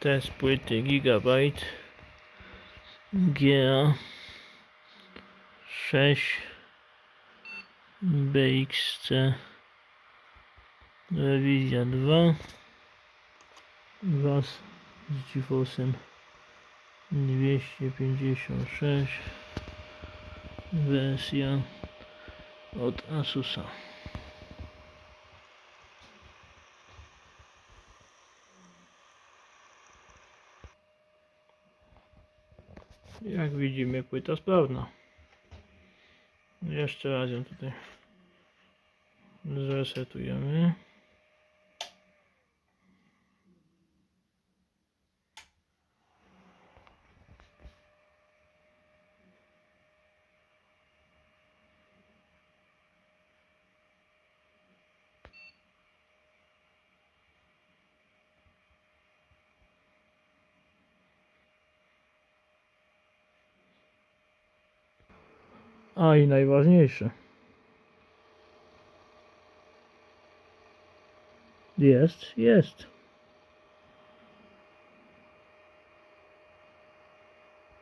Test płyty Gigabyte. GA 6 BXC Rewizja 2 wraz z GeForce'em 256 wersja od Asusa Jak widzimy płyta sprawna. Jeszcze raz ją tutaj zresetujemy. A i najważniejsze. Jest, jest.